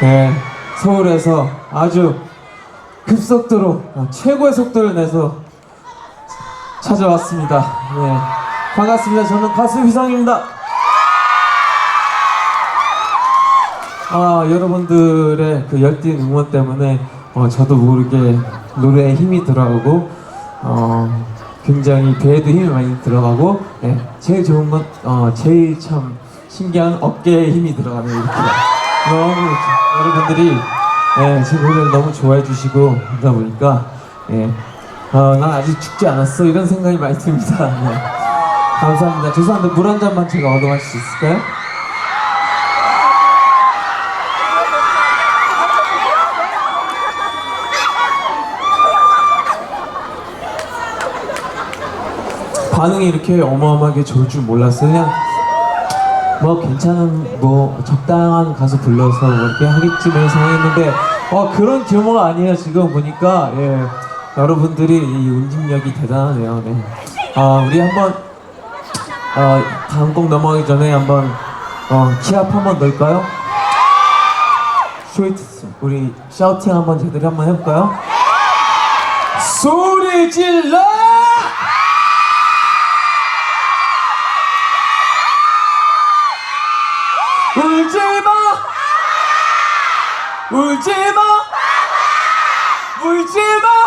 네, 서울에서 아주 급속도로 어, 최고의 속도를 내서 찾아왔습니다. 네, 반갑습니다. 저는 가수 휘성입니다. 아, 여러분들의 그 열띤 응원 때문에 어, 저도 모르게 노래에 힘이 들어가고 어, 굉장히 배에도 힘이 많이 들어가고 네, 제일 좋은 건 어, 제일 참 신기한 어깨에 힘이 들어가네요 이렇게 너무 여러분들이 네, 제 노래를 너무 좋아해 주시고 그러다 보니까 네, 어, 난 아직 죽지 않았어 이런 생각이 많이 듭니다 네. 감사합니다 죄송한데 물 한 잔만 제가 얻어 마실 수 있을까요? 반응이 이렇게 어마어마하게 좋을 줄 몰랐어요. 그냥 뭐 괜찮은 뭐 적당한 가수 불러서 뭐 이렇게 하겠지만 생각했는데 어 그런 규모가 아니에요. 지금 보니까 예 여러분들이 이 운집력이 대단하네요. 네. 아 우리 한번 어 다음 곡 넘어가기 전에 한번 어 키압 한번 넣을까요? 쇼이트 우리 샤우팅 한번 제대로 한번 해볼까요? 소리 질러! 울지 마! 울지 마! 울지 마!